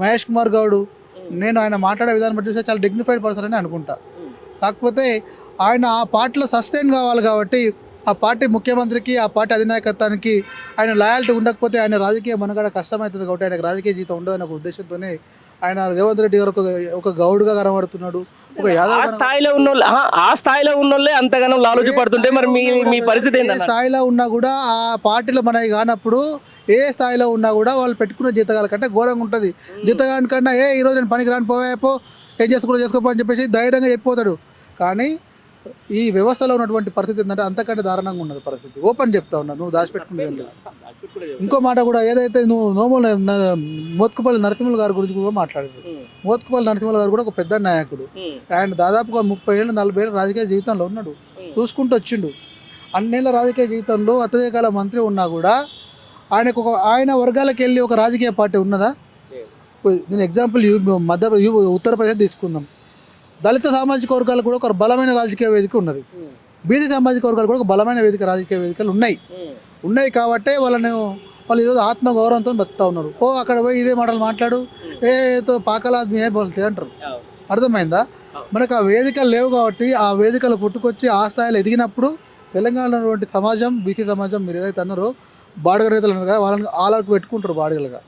మహేష్ కుమార్ గౌడ్. నేను ఆయన మాట్లాడే విధానం బట్టి చూస్తే చాలా డిగ్నిఫైడ్ పర్సన్ అని అనుకుంటా. కాకపోతే ఆయన ఆ పార్టీలో సస్టైన్ కావాలి కాబట్టి ఆ పార్టీ ముఖ్యమంత్రికి ఆ పార్టీ అధినాయకత్వానికి ఆయన లాయాలిటీ ఉండకపోతే ఆయన రాజకీయ మనగడ కష్టమవుతుంది కాబట్టి ఆయనకు రాజకీయ జీవితం ఉండదనే ఒక ఉద్దేశంతోనే ఆయన రేవంత్ రెడ్డి గారు ఒక ఒక గౌడ్గా కనబడుతున్నాడు. ఆ స్థాయిలో ఉన్న ఆ స్థాయిలో ఉన్నోళ్ళే అంతగానో లాలోచి పడుతుంటే మరి మీ మీ పరిస్థితి ఏ ఏంటన్న స్థాయిలో ఉన్నా కూడా ఆ పార్టీలో మనవి కానప్పుడు ఏ స్థాయిలో ఉన్నా కూడా వాళ్ళు పెట్టుకున్న జీతగాల కంటే ఘోరంగా ఉంటుంది. జీతగాని కన్నా ఏ ఈరోజు నేను పనికి రాని పోయాపో ఏం చేసుకో చేసుకోపో అని చెప్పేసి ధైర్యంగా చెప్పిపోతాడు. కానీ ఈ వ్యవస్థలో ఉన్నటువంటి పరిస్థితి ఏంటంటే అంతకంటే దారుణంగా ఉన్నది పరిస్థితి. ఓపెన్ చెప్తా ఉన్నా నువ్వు దాచిపెట్టుకునేది ఇంకో మాట కూడా ఏదైతే నువ్వు నోముల మోత్కుపల్లి నరసింహుల గారి గురించి కూడా మాట్లాడారు మోత్కుపల్లి నరసింహుల గారు కూడా ఒక పెద్ద నాయకుడు. ఆయన దాదాపుగా ముప్పై ఏళ్ళు నలభై ఏళ్ళు రాజకీయ జీవితంలో ఉన్నాడు. చూసుకుంటూ వచ్చిండు. అన్నేళ్ళ రాజకీయ జీవితంలో అత్యధిక కాల మంత్రి ఉన్నా కూడా ఆయనకు ఒక ఆయన వర్గాలకు వెళ్ళి ఒక రాజకీయ పార్టీ ఉన్నదా? నేను ఎగ్జాంపుల్ యూ మధ్య ఉత్తరప్రదేశ్ తీసుకుందాం. దళిత సామాజిక వర్గాలు కూడా ఒక బలమైన రాజకీయ వేదిక ఉన్నది. బీసీ సామాజిక వర్గాలు కూడా ఒక బలమైన వేదిక రాజకీయ వేదికలు ఉన్నాయి. ఉన్నాయి కాబట్టే వాళ్ళని వాళ్ళు ఈరోజు ఆత్మగౌరవంతో బతుకుతా ఉన్నారు. ఓ అక్కడ పోయి ఇదే మాటలు మాట్లాడు ఏ తో పాకలాద్మి ఏ బోల్తే అంటారు. అర్థమైందా? మనకు ఆ వేదికలు లేవు కాబట్టి ఆ వేదికలు పుట్టుకొచ్చి ఆ స్థాయిలో ఎదిగినప్పుడు తెలంగాణలో ఉన్నటువంటి సమాజం బీసీ సమాజం మీరు ఏదైతే అన్నారో బాడుగ రైతులు అన్నారు కదా వాళ్ళని ఆలకు పెట్టుకుంటారు బాడుగలుగా.